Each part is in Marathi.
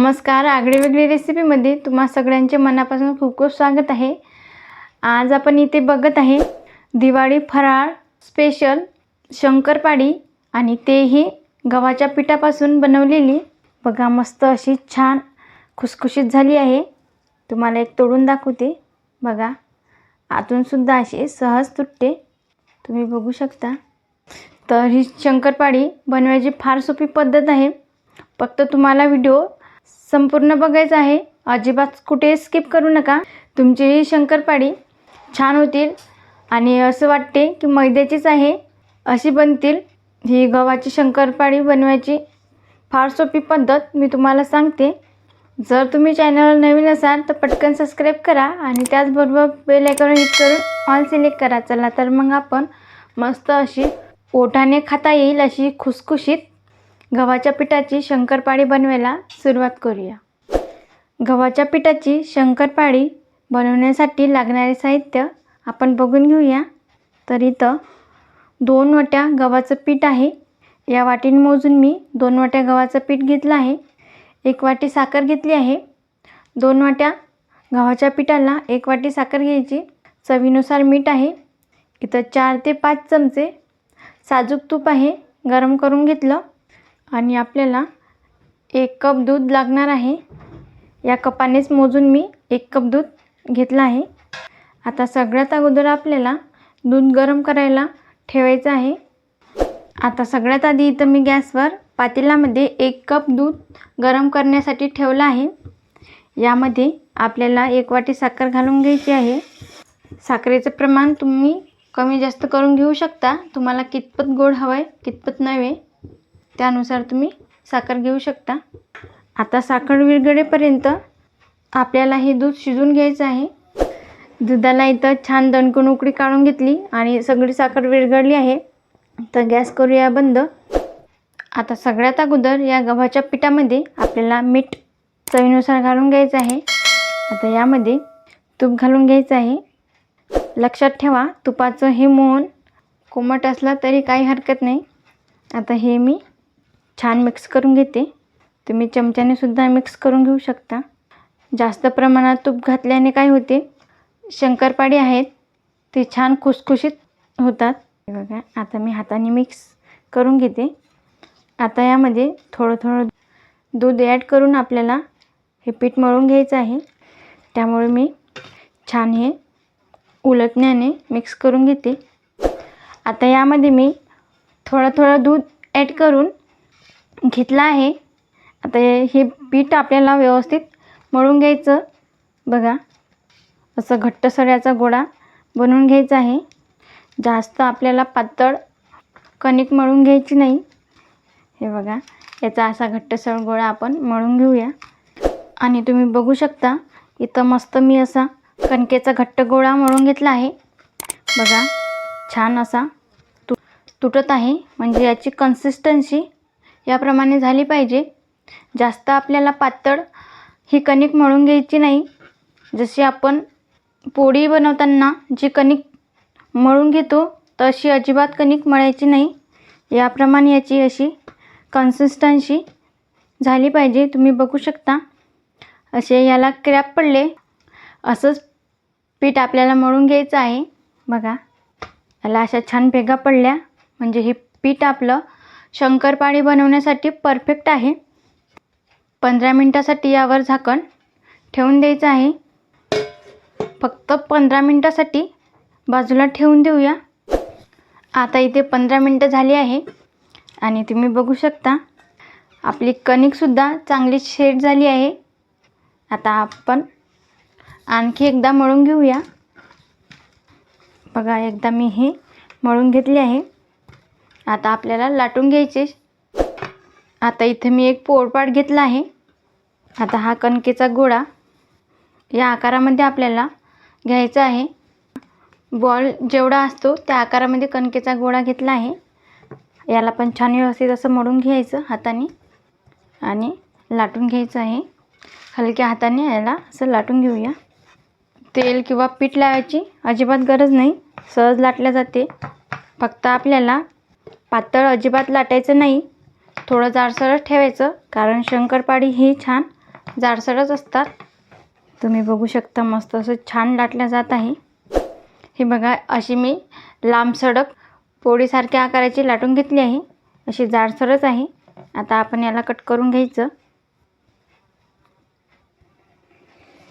नमस्कार आगळीवेगळी रेसिपीमध्ये तुम्हा सगळ्यांचे मनापासून खूप खूप स्वागत आहे. आज आपण इथे बघत आहे दिवाळी फराळ स्पेशल शंकरपाळी आणि तेही गव्हाच्या पिठापासून बनवलेली. बघा मस्त अशी छान खुसखुशीत झाली आहे. तुम्हाला एक तोडून दाखवते. बघा आतूनसुद्धा अशी सहज तुटते. तुम्ही बघू शकता. तर ही शंकरपाळी बनवायची फार सोपी पद्धत आहे. फक्त तुम्हाला व्हिडिओ संपूर्ण बघायचं आहे. अजिबात कुठे स्किप करू नका. तुमची शंकरपाळी छान होतील. आणि असं वाटते की मैद्याचीच आहे. अशी बनतील. ही गव्हाची शंकरपाळी बनवायची फार सोपी पद्धत मी तुम्हाला सांगते. जर तुम्ही चॅनलवर नवीन असाल तर पटकन सबस्क्राईब करा आणि त्याचबरोबर बेल आयकॉन हिट करून ऑल सिलेक्ट करा. चला तर मग आपण मस्त अशी ओठाने खाता येईल अशी खुसखुशीत गव्हाच्या पिठाची शंकरपाळी बनवायला सुरुवात करूया. गव्हाच्या पिठाची शंकरपाळी बनवण्यासाठी लागणारे साहित्य आपण बघून घेऊया. तर इथं दोन वाट्या गव्हाचं पीठ आहे. या वाटीने मोजून मी दोन वाट्या गव्हाचं पीठ घेतलं आहे. एक वाटी साखर घेतली आहे. दोन वाट्या गव्हाच्या पिठाला एक वाटी साखर घ्यायची. चवीनुसार मीठ आहे. इथं चार ते पाच चमचे साजूक तूप आहे. गरम करून घेतलं. आणि आपल्याला एक कप दूध लागणार आहे. या कपानेच मोजून मी एक कप दूध घेतलं आहे. आता सगळ्यात अगोदर आपल्याला दूध गरम करायला ठेवायचं आहे. आता सगळ्यात आधी इथं मी गॅसवर पातेल्यामध्ये एक कप दूध गरम करण्यासाठी ठेवलं आहे. यामध्ये आपल्याला एक वाटी साखर घालून घ्यायची आहे. साखरेचं प्रमाण तुम्ही कमी जास्त करून घेऊ शकता. तुम्हाला कितपत गोड हवं आहे कितपत नव्हे. त्यानुसार तुम्ही साखर घेऊ शकता. आता साखर विरघळेपर्यंत आपल्याला हे दूध शिजून घ्यायचं आहे. दुधाला इथं छान दणकण उकळी काढून घेतली आणि सगळी साखर विरघळली आहे. तर गॅस करूया बंद. आता सगळ्यात अगोदर या गव्हाच्या पिठामध्ये आपल्याला मीठ चवीनुसार घालून घ्यायचं आहे. आता यामध्ये तूप घालून घ्यायचं आहे. लक्षात ठेवा तुपाचं हे मोहन कोमट असला तरी काही हरकत नाही. आता हे मी छान मिक्स करून घेते. तुम्ही चमच्याने सुद्धा मिक्स करून घेऊ शकता. जास्त प्रमाणात तूप घातल्याने काय होते? शंकरपाळी आहेत. ते छान खुसखुशीत होतात. बघा आता मी हाताने मिक्स करून घेते. आता यामध्ये थोडं थोडं दूध ॲड करून आपल्याला हे पीठ मळून घ्यायचं आहे. त्यामुळे मी छान हे उलटण्याने मिक्स करून घेते. आता यामध्ये मी थोडं थोडं दूध ॲड करून घेतला आहे. आता हे हे पीठ आपल्याला व्यवस्थित मळून घ्यायचं. बघा असं घट्ट सड्याचा गोळा बनवून घ्यायचा आहे. जास्त आपल्याला पातळ कणिक मळून घ्यायची नाही. हे बघा याचा असा घट्टसळ गोळा आपण मळून घेऊया. आणि तुम्ही बघू शकता इथं मस्त मी असा कणकेचा घट्ट गोळा मळून घेतला आहे. बघा छान असा तु तुटत आहे. म्हणजे याची कन्सिस्टन्सी याप्रमाणे झाली पाहिजे. जास्त आपल्याला पातळ ही कणिक मळून घ्यायची नाही. जशी आपण पोळी बनवताना जी कणिक मळून घेतो तशी अजिबात कणिक मळायची नाही. याप्रमाणे याची अशी कन्सिस्टन्सी झाली पाहिजे. तुम्ही बघू शकता. असे याला क्रॅप पडले. असंच पीठ आपल्याला मळून घ्यायचं आहे. बघा. याला अशा छान भेगा पडल्या. म्हणजे हे पीठ आपलं शंकरपाळी बनवण्यासाठी परफेक्ट आहे. पंधरा मिनटासाठी यावर झाकण ठेवून द्यायचं आहे. फक्त पंधरा मिनटासाठी बाजूला ठेवून देऊया. आता इथे पंधरा मिनटं झाली आहे. आणि तुम्ही बघू शकता आपली कणिकसुद्धा चांगली शेड झाली आहे. आता आपण आणखी एकदा मळून घेऊया. बघा एकदा मी हे मळून घेतले आहे. आता आपल्याला लाटून घ्यायचे. आता इथे मी एक पोळपाट घेतला आहे. आता हा कणकेचा गोळा या आकारामध्ये आपल्याला घ्यायचा आहे. बॉल जेवढा असतो त्या आकारामध्ये कणकेचा गोळा घेतला आहे. याला पण छान व्यवस्थित असं मळून घ्यायचं हाताने आणि लाटून घ्यायचं आहे. हलक्या हाताने याला असं लाटून घेऊया. तेल किंवा पीठ लावायची अजिबात गरज नाही. सहज लाटल्या जाते. फक्त आपल्याला पातळ अजिबात लाटायचं नाही. थोडं जाडसरच ठेवायचं कारण शंकरपाळी ही छान जाडसरच असतात. तुम्ही बघू शकता मस्त असं छान लाटल्या जात आहे. हे बघा अशी मी लांब सडक पोळीसारख्या आकाराची लाटून घेतली आहे. अशी जाडसरच आहे. आता आपण याला कट करून घ्यायचं.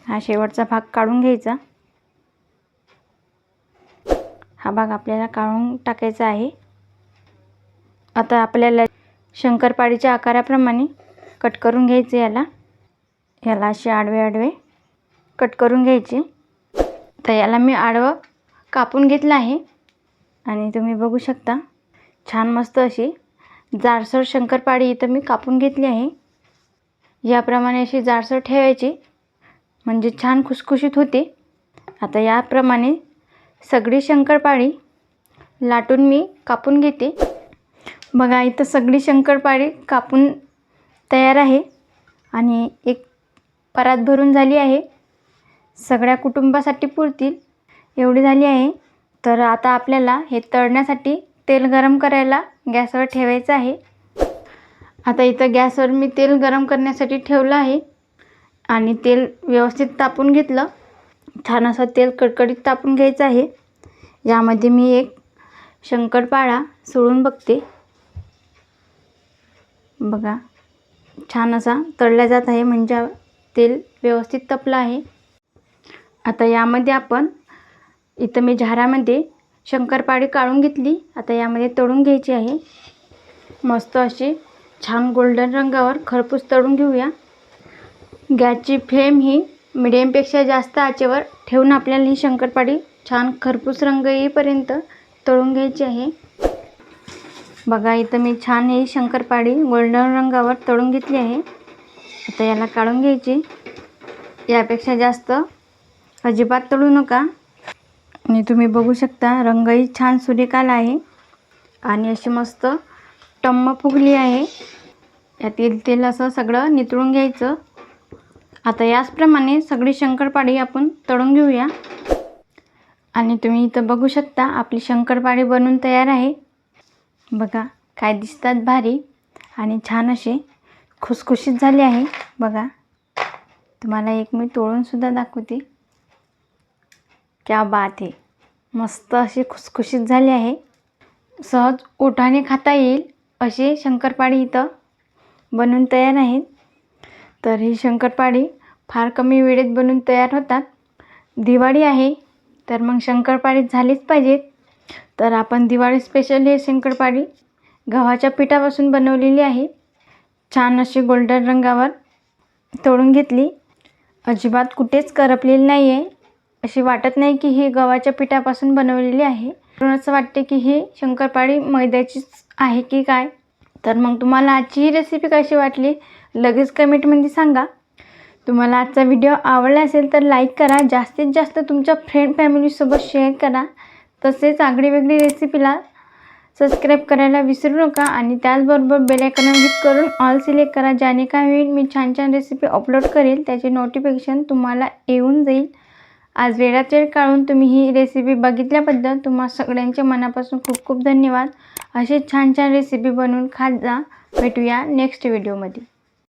हा शेवटचा भाग काढून घ्यायचा. हा भाग आपल्याला काढून टाकायचा आहे. आता आपल्याला शंकरपाळीच्या आकाराप्रमाणे कट करून घ्यायचे याला. याला असे आडवे आडवे कट करून घ्यायचे. तर याला मी आडवं कापून घेतलं आहे. आणि तुम्ही बघू शकता छान मस्त अशी जाडसर शंकरपाळी इथं मी कापून घेतली आहे. याप्रमाणे अशी जाडसर ठेवायची म्हणजे छान खुसखुशीत होते. आता याप्रमाणे सगळी शंकरपाळी लाटून मी कापून घेते. बघा इथं सगळी शंकरपाळी कापून तयार आहे आणि एक परात भरून झाली आहे. सगळ्या कुटुंबासाठी पुरतील. एवढी झाली आहे. तर आता आपल्याला हे तळण्यासाठी तेल गरम करायला गॅसवर ठेवायचं आहे. आता इथं गॅसवर मी तेल गरम करण्यासाठी ठेवलं आहे आणि तेल व्यवस्थित तापून घेतलं. छान असं तेल कडकडीत तापून घ्यायचं आहे. यामध्ये मी एक शंकरपाळा सोडून बघते. बघा. छान असा तळला जात आहे म्हणजे तेल व्यवस्थित तपलं आहे. आता यामध्ये आपण इथं मी झारामध्ये शंकरपाळी काढून घेतली. आता यामध्ये तळून घ्यायची आहे. मस्त अशी छान गोल्डन रंगावर खरपूस तळून घेऊया. गॅसची फ्लेम ही मिडियमपेक्षा जास्त आचेवर ठेवून आपल्याला ही शंकरपाळी छान खरपूस रंग येईपर्यंत तळून घ्यायची आहे. बघा इथं मी छान ही शंकरपाळी गोल्डन रंगावर तळून घेतली आहे. आता याला काढून घ्यायची. यापेक्षा जास्त अजिबात तळू नका. आणि तुम्ही बघू शकता रंगही छान सुरेख आहे. आणि अशी मस्त टम्म फुगली आहे. यातील तेल असं सगळं नितळून घ्यायचं. आता याचप्रमाणे सगळी शंकरपाळी आपण तळून घेऊया. आणि तुम्ही इथं बघू शकता आपली शंकरपाळी बनून तयार आहे. बघा काय दिसतात भारी आणि छान असे खुसखुशीत झाले आहे. बघा तुम्हाला एक मी तोडूनसुद्धा दाखवते. क्या बात आहे. मस्त अशी खुसखुशीत झाले आहे. सहज ओठाने खाता येईल असे शंकरपाळी इथं बनून तयार आहेत. तर ही शंकरपाळी फार कमी वेळेत बनून तयार होतात. दिवाळी आहे तर मग शंकरपाळी झालीच पाहिजेत. तर आपण दिवाळी स्पेशल हे शंकरपाळी गव्हाच्या पिठापासून बनवलेली आहे. छान अशी गोल्डन रंगावर तोडून घेतली. अजिबात कुठेच करपलेली नाही आहे अशी वाटत नाही की ही गव्हाच्या पिठापासून बनवलेली आहे. म्हणून असं वाटते की ही शंकरपाळी मैद्याचीच आहे की काय? तर मग तुम्हाला आजची ही रेसिपी कशी वाटली? लगेच कमेंटमध्ये सांगा. तुम्हाला आजचा व्हिडिओ आवडला असेल तर लाईक करा. जास्तीत जास्त तुमच्या फ्रेंड फॅमिलीसोबत शेअर करा. तसेच आगळी वेगळी रेसिपीला सबस्क्राईब करायला विसरू नका आणि त्याचबरोबर बेल हिट करून ऑल सिलेक्ट करा ज्याने काय होईल मी छान छान रेसिपी अपलोड करेल त्याचे नोटिफिकेशन तुम्हाला येऊन जाईल. आज वेळात वेळ काढून तुम्ही ही रेसिपी बघितल्याबद्दल तुम्हा सगळ्यांच्या मनापासून खूप खूप धन्यवाद. असे छान छान रेसिपी बनवून खात जा. भेटूया नेक्स्ट व्हिडिओमध्ये